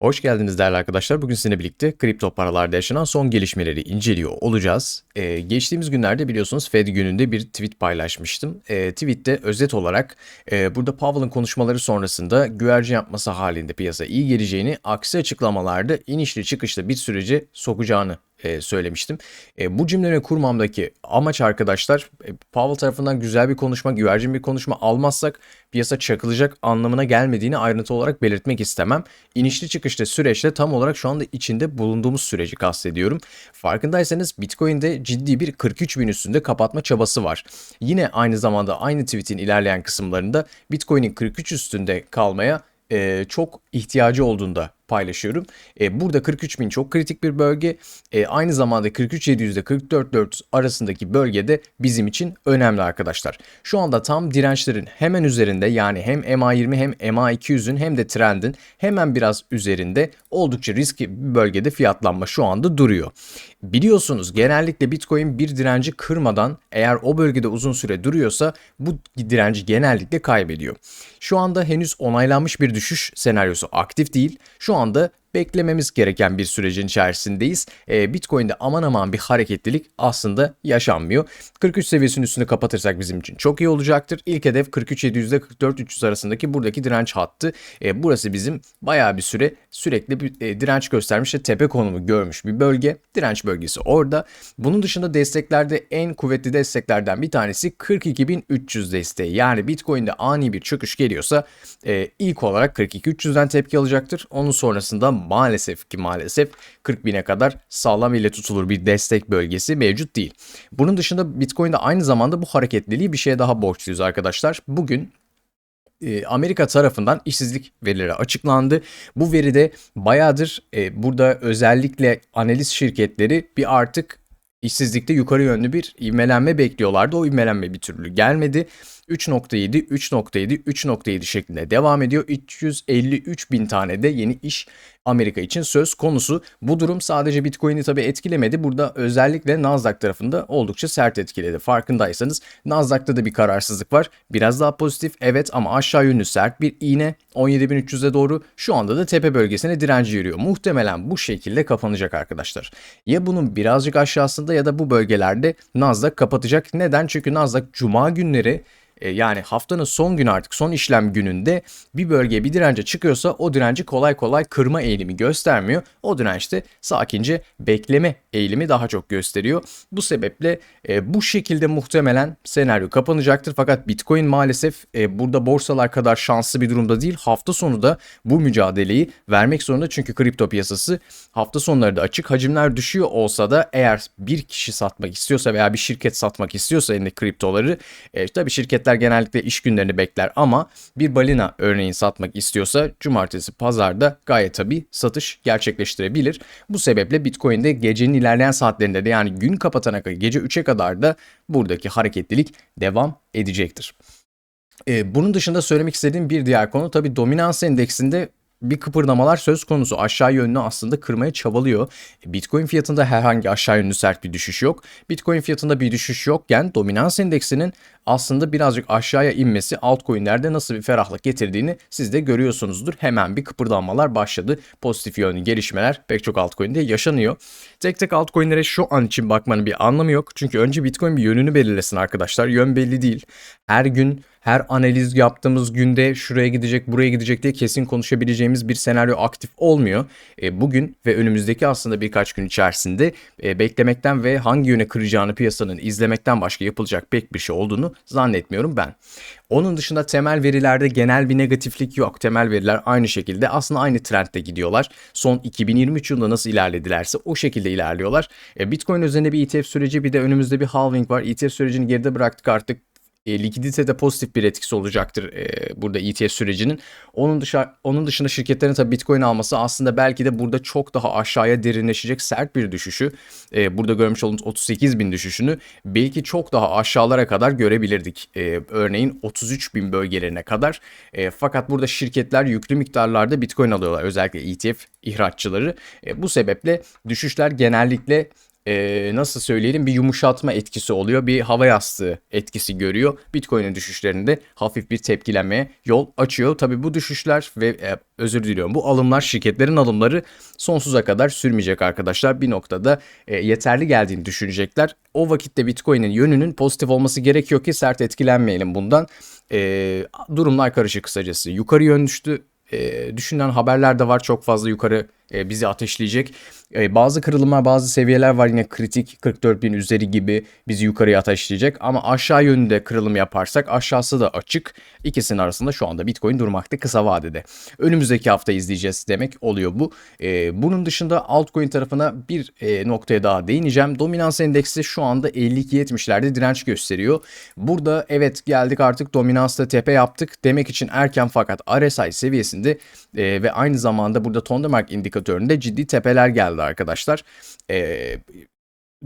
Hoş geldiniz değerli arkadaşlar. Bugün sizinle birlikte kripto paralarda yaşanan son gelişmeleri inceliyor olacağız. Ee, geçtiğimiz günlerde biliyorsunuz Fed gününde bir tweet paylaşmıştım. Ee, tweette özet olarak e, burada Powell'ın konuşmaları sonrasında güvercin yapması halinde piyasa iyi geleceğini, aksi açıklamalarda inişli çıkışlı bir süreci sokacağını e, söylemiştim. E, bu cümleleri kurmamdaki amaç arkadaşlar e, Powell tarafından güzel bir konuşma, güvercin bir konuşma almazsak piyasa çakılacak anlamına gelmediğini ayrıntı olarak belirtmek istemem. İnişli çıkışlı süreçte tam olarak şu anda içinde bulunduğumuz süreci kastediyorum. Farkındaysanız Bitcoin'de ciddi bir 43 bin üstünde kapatma çabası var. Yine aynı zamanda aynı tweetin ilerleyen kısımlarında Bitcoin'in 43 üstünde kalmaya e, çok ihtiyacı olduğunda paylaşıyorum. E, burada 43 bin çok kritik bir bölge. E, aynı zamanda 43.700 ile 44.400 arasındaki bölgede bizim için önemli arkadaşlar. Şu anda tam dirençlerin hemen üzerinde yani hem MA20 hem MA200'ün hem de trendin hemen biraz üzerinde oldukça riskli bir bölgede fiyatlanma şu anda duruyor. Biliyorsunuz genellikle Bitcoin bir direnci kırmadan eğer o bölgede uzun süre duruyorsa bu direnci genellikle kaybediyor. Şu anda henüz onaylanmış bir düşüş senaryosu aktif değil. Şu anda beklememiz gereken bir sürecin içerisindeyiz. E, Bitcoin'de aman aman bir hareketlilik aslında yaşanmıyor. 43 seviyesinin üstünde kapatırsak bizim için çok iyi olacaktır. İlk hedef 43.700 ile 44.300 arasındaki buradaki direnç hattı. E, burası bizim bayağı bir süre sürekli bir e, direnç göstermiş ve tepe konumu görmüş bir bölge. Direnç bölgesi orada. Bunun dışında desteklerde en kuvvetli desteklerden bir tanesi 42.300 desteği. Yani Bitcoin'de ani bir çöküş geliyorsa e, ilk olarak 42.300'den tepki alacaktır. Onun sonrasında maalesef ki maalesef 40 bine kadar sağlam ile tutulur bir destek bölgesi mevcut değil. Bunun dışında Bitcoin'de aynı zamanda bu hareketliliği bir şeye daha borçluyuz arkadaşlar. Bugün e, Amerika tarafından işsizlik verileri açıklandı. Bu veride bayağıdır e, burada özellikle analiz şirketleri bir artık işsizlikte yukarı yönlü bir ivmelenme bekliyorlardı. O ivmelenme bir türlü gelmedi. 3.7, 3.7, 3.7 şeklinde devam ediyor. 353 bin tane de yeni iş Amerika için söz konusu. Bu durum sadece Bitcoin'i tabii etkilemedi. Burada özellikle Nasdaq tarafında oldukça sert etkiledi. Farkındaysanız Nasdaq'ta da bir kararsızlık var. Biraz daha pozitif evet ama aşağı yönlü sert bir iğne 17.300'e doğru şu anda da tepe bölgesine direnci yürüyor. Muhtemelen bu şekilde kapanacak arkadaşlar. Ya bunun birazcık aşağısında ya da bu bölgelerde Nasdaq kapatacak. Neden? Çünkü Nasdaq cuma günleri e, yani haftanın son günü artık son işlem gününde bir bölgeye bir dirence çıkıyorsa o direnci kolay kolay kırma eğilimi göstermiyor. O dirençte sakince bekleme eğilimi daha çok gösteriyor. Bu sebeple e, bu şekilde muhtemelen senaryo kapanacaktır. Fakat Bitcoin maalesef e, burada borsalar kadar şanslı bir durumda değil. Hafta sonu da bu mücadeleyi vermek zorunda. Çünkü kripto piyasası hafta sonları da açık. Hacimler düşüyor olsa da eğer bir kişi satmak istiyorsa veya bir şirket satmak istiyorsa elinde kriptoları e, tabii şirketler genellikle iş günlerini bekler ama bir balina örneğin satmak istiyorsa cumartesi pazarda gayet tabi satış gerçekleştirebilir. Bu sebeple Bitcoin'de gecenin ilerleyen saatlerinde de yani gün kapatana kadar gece 3'e kadar da buradaki hareketlilik devam edecektir. Ee, bunun dışında söylemek istediğim bir diğer konu tabi dominans endeksinde bir kıpırdamalar söz konusu. Aşağı yönlü aslında kırmaya çabalıyor. Bitcoin fiyatında herhangi aşağı yönlü sert bir düşüş yok. Bitcoin fiyatında bir düşüş yokken dominans endeksinin aslında birazcık aşağıya inmesi altcoin'lerde nasıl bir ferahlık getirdiğini siz de görüyorsunuzdur. Hemen bir kıpırdanmalar başladı. Pozitif yönlü gelişmeler pek çok altcoin'de yaşanıyor. Tek tek altcoin'lere şu an için bakmanın bir anlamı yok. Çünkü önce Bitcoin bir yönünü belirlesin arkadaşlar. Yön belli değil. Her gün her analiz yaptığımız günde şuraya gidecek, buraya gidecek diye kesin konuşabileceğimiz bir senaryo aktif olmuyor. E, bugün ve önümüzdeki aslında birkaç gün içerisinde e, beklemekten ve hangi yöne kıracağını piyasanın izlemekten başka yapılacak pek bir şey olduğunu zannetmiyorum ben. Onun dışında temel verilerde genel bir negatiflik yok. Temel veriler aynı şekilde aslında aynı trendde gidiyorlar. Son 2023 yılında nasıl ilerledilerse o şekilde ilerliyorlar. E, Bitcoin üzerinde bir ETF süreci bir de önümüzde bir halving var. ETF sürecini geride bıraktık artık e, likiditede pozitif bir etkisi olacaktır e, burada ETF sürecinin. Onun dışında onun dışında şirketlerin tabii Bitcoin alması aslında belki de burada çok daha aşağıya derinleşecek sert bir düşüşü, e, burada görmüş olduğunuz 38 bin düşüşünü belki çok daha aşağılara kadar görebilirdik. E, örneğin 33 bin bölgelerine kadar. E, fakat burada şirketler yüklü miktarlarda Bitcoin alıyorlar. Özellikle ETF ihraççıları. E, bu sebeple düşüşler genellikle e, nasıl söyleyelim bir yumuşatma etkisi oluyor. Bir hava yastığı etkisi görüyor. Bitcoin'in düşüşlerinde hafif bir tepkilenmeye yol açıyor. Tabi bu düşüşler ve e, özür diliyorum bu alımlar şirketlerin alımları sonsuza kadar sürmeyecek arkadaşlar. Bir noktada e, yeterli geldiğini düşünecekler. O vakitte Bitcoin'in yönünün pozitif olması gerekiyor ki sert etkilenmeyelim bundan. E, durumlar karışık kısacası. Yukarı yön düştü e, düşünülen haberler de var çok fazla yukarı e, bizi ateşleyecek. E, bazı kırılımlar bazı seviyeler var yine kritik 44 bin üzeri gibi bizi yukarıya ateşleyecek. Ama aşağı yönünde kırılım yaparsak aşağısı da açık. İkisinin arasında şu anda Bitcoin durmakta kısa vadede. Önümüzdeki hafta izleyeceğiz demek oluyor bu. E, bunun dışında altcoin tarafına bir e, noktaya daha değineceğim. Dominans endeksi şu anda 52-70'lerde direnç gösteriyor. Burada evet geldik artık dominansta tepe yaptık demek için erken fakat RSI seviyesinde e, ve aynı zamanda burada Tondermark indikatöründe ciddi tepeler geldi arkadaşlar. E,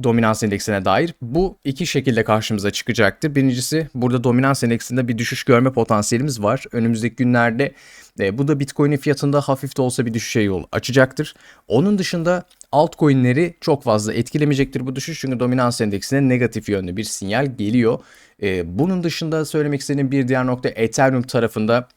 dominans endeksine dair bu iki şekilde karşımıza çıkacaktır. Birincisi burada dominans endeksinde bir düşüş görme potansiyelimiz var. Önümüzdeki günlerde e, bu da Bitcoin'in fiyatında hafif de olsa bir düşüşe yol açacaktır. Onun dışında altcoin'leri çok fazla etkilemeyecektir bu düşüş çünkü dominans endeksine negatif yönlü bir sinyal geliyor. E, bunun dışında söylemek istediğim bir diğer nokta Ethereum tarafında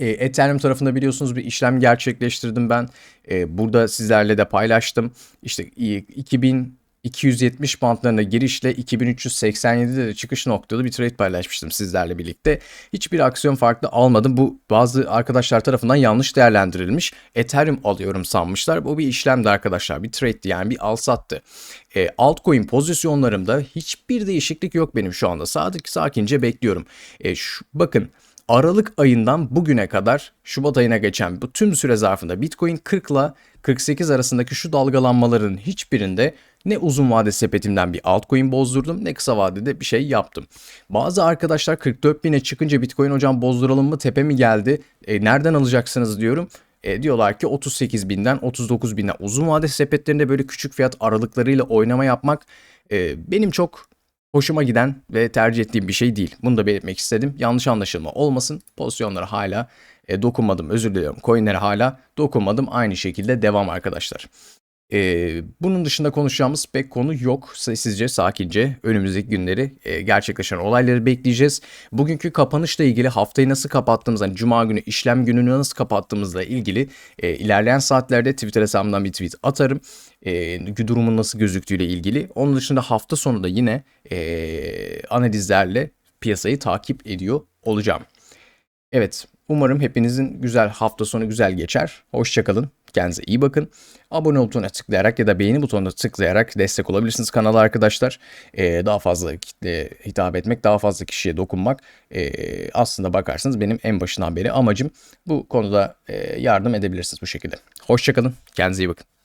e, Ethereum tarafında biliyorsunuz bir işlem gerçekleştirdim ben. E, burada sizlerle de paylaştım. İşte 2270 bantlarına girişle 2387'de de çıkış noktada bir trade paylaşmıştım sizlerle birlikte. Hiçbir aksiyon farklı almadım. Bu bazı arkadaşlar tarafından yanlış değerlendirilmiş. Ethereum alıyorum sanmışlar. Bu bir işlemdi arkadaşlar. Bir trade'di yani bir al sattı. E, altcoin pozisyonlarımda hiçbir değişiklik yok benim şu anda. Sadık sakince bekliyorum. E, şu, bakın Aralık ayından bugüne kadar Şubat ayına geçen bu tüm süre zarfında Bitcoin 40 ile 48 arasındaki şu dalgalanmaların hiçbirinde ne uzun vade sepetimden bir altcoin bozdurdum ne kısa vadede bir şey yaptım. Bazı arkadaşlar 44 bine çıkınca Bitcoin hocam bozduralım mı tepe mi geldi e, nereden alacaksınız diyorum. E, diyorlar ki 38 binden 39 binden uzun vade sepetlerinde böyle küçük fiyat aralıklarıyla oynama yapmak e, benim çok hoşuma giden ve tercih ettiğim bir şey değil. Bunu da belirtmek istedim. Yanlış anlaşılma olmasın. Pozisyonlara hala e, dokunmadım. Özür diliyorum. Coinlere hala dokunmadım. Aynı şekilde devam arkadaşlar. Ee, bunun dışında konuşacağımız pek konu yok. Sessizce, sakince önümüzdeki günleri e, gerçekleşen olayları bekleyeceğiz. Bugünkü kapanışla ilgili haftayı nasıl kapattığımız, hani cuma günü işlem gününü nasıl kapattığımızla ilgili e, ilerleyen saatlerde Twitter hesabımdan bir tweet atarım. E, durumun nasıl gözüktüğüyle ilgili. Onun dışında hafta sonu da yine e, analizlerle piyasayı takip ediyor olacağım. Evet, umarım hepinizin güzel hafta sonu güzel geçer. Hoşçakalın. Kendinize iyi bakın. Abone butonuna tıklayarak ya da beğeni butonuna tıklayarak destek olabilirsiniz kanala arkadaşlar. Ee, daha fazla kitle hitap etmek, daha fazla kişiye dokunmak e, aslında bakarsanız benim en başından beri amacım. Bu konuda e, yardım edebilirsiniz bu şekilde. Hoşçakalın. Kendinize iyi bakın.